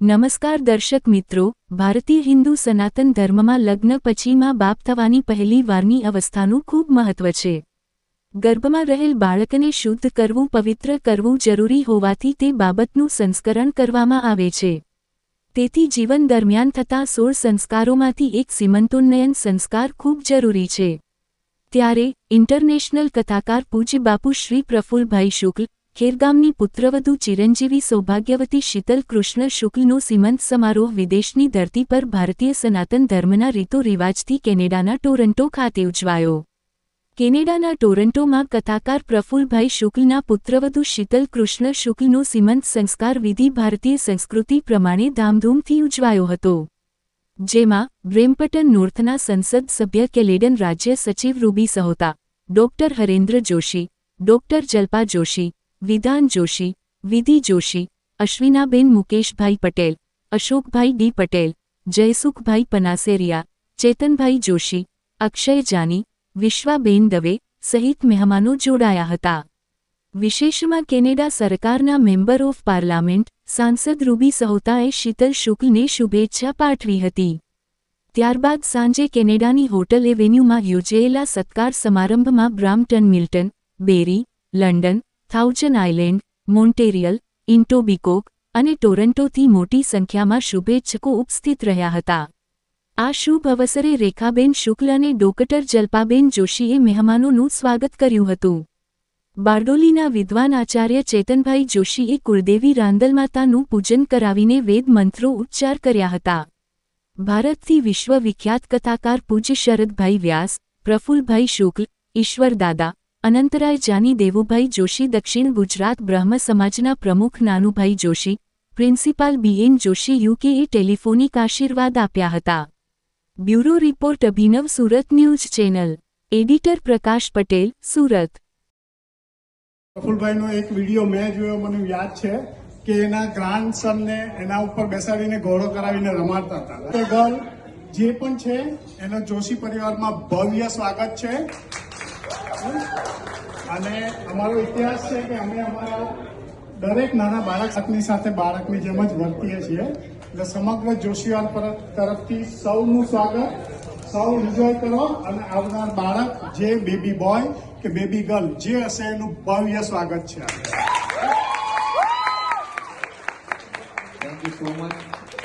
નમસ્કાર દર્શક મિત્રો, ભારતીય હિન્દુ સનાતન ધર્મમાં લગ્ન પછીમાં બાપ થવાની પહેલી વારની અવસ્થાનું ખૂબ મહત્વ છે. ગર્ભમાં રહેલ બાળકને શુદ્ધ કરવું, પવિત્ર કરવું જરૂરી હોવાથી તે બાબતનું સંસ્કરણ કરવામાં આવે છે. તેથી જીવન દરમિયાન થતા સોળ સંસ્કારોમાંથી એક સીમંતોન્નયન સંસ્કાર ખૂબ જરૂરી છે. ત્યારે, ઇન્ટરનેશનલ કથાકાર પૂજ્ય બાપુ શ્રી પ્રફુલભાઈ શુક્લ ખેરગામની પુત્રવધુ ચિરંજીવી સૌભાગ્યવતી શીતલ કૃષ્ણ શુક્લનો સીમંત સમારોહ વિદેશની ધરતી પર ભારતીય સનાતન ધર્મના રીતો રિવાજથી કેનેડાના ટોરન્ટો ખાતે ઉજવાયો. કેનેડાના ટોરન્ટોમાં કથાકાર પ્રફુલભાઈ શુક્લના પુત્રવધુ શીતલ કૃષ્ણ શુક્લનો સીમંત સંસ્કાર વિધિ ભારતીય સંસ્કૃતિ પ્રમાણે ધામધૂમથી ઉજવાયો હતો. જેમાં બ્રેમ્પટન નોર્થના સંસદ સભ્ય કેલેડન રાજ્ય સચિવ Ruby Sahota, doctor Harendra Joshi, doctor Jalpa Joshi Vidhan Joshi, Vidhi Joshi, Ashwinaben Mukeshbhai Patel, Ashokbhai D Patel, Jaysukhbhai Panaseriya, Chetanbhai Joshi, Akshay Jani, Vishwaben Dave સહિત મહેમાનો જોડાયા હતા. વિશેષમાં કેનેડા સરકારના મેમ્બર ઓફ પાર્લામેન્ટ સાંસદ Ruby સહોતાએ શીતલ શુક્લને શુભેચ્છા પાઠવી હતી. ત્યારબાદ સાંજે કેનેડાની હોટલ એવેન્યુમાં યોજાયેલા સત્કાર સમારંભમાં બ્રામ્પટન મિલ્ટન, બેરી, લંડન થાઉચન આઇલેન્ડ, મોન્ટેરિયલ ઇન્ટોબિકોક અને ટોરન્ટોથી મોટી સંખ્યામાં શુભેચ્છકો ઉપસ્થિત રહ્યા હતા. આ શુભ અવસરે રેખાબેન શુક્લ અને ડોકટર જલ્પાબેન જોશીએ મહેમાનોનું સ્વાગત કર્યું હતું. બારડોલીના વિદ્વાન આચાર્ય ચેતનભાઈ જોશીએ કુળદેવી રાંદલમાતાનું પૂજન કરાવીને વેદ મંત્રો ઉચ્ચાર કર્યા હતા. ભારતથી વિશ્વવિખ્યાત કથાકાર પૂજ્ય શરદભાઈ વ્યાસ, પ્રફુલભાઈ શુક્લ, ઈશ્વરદાદા અનંતરાય જાની દેવુભાઈ જોશી દક્ષિણ ગુજરાત બ્રહ્મ સમાજના પ્રમુખ Nanubhai Joshi, principal B N Joshi telephonic આશીર્વાદ આપ્યા હતા. Bureau report Abhinav Surat news channel. Editor Prakash Patel, Surat. પ્રફુલભાઈનો એક વીડિયો મેં જોયો, મને યાદ છે કે એના ગ્રાન્ડ સનને એના ઉપર બેસાડીને ઘોડો કરાવીને રમાડતા હતા. ગર્લ, જે પણ છે, એનો જોશી પરિવારમાં ભવ્ય સ્વાગત છે. અને અમારો ઇતિહાસ છે કે અમે અમારા દરેક નાના બાળકની સાથે બાળકની જેમ જ વર્તીએ છીએ. એટલે સમગ્ર જોશીવાલ તરફથી સૌનું સ્વાગત. સૌ એન્જોય કરો અને આવનાર બાળક, જે બેબી બોય કે બેબી ગર્લ જે હશે એનું ભવ્ય સ્વાગત છે.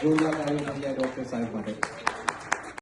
જોરદાર તાળીઓ ડોક્ટર સાહેબ માટે.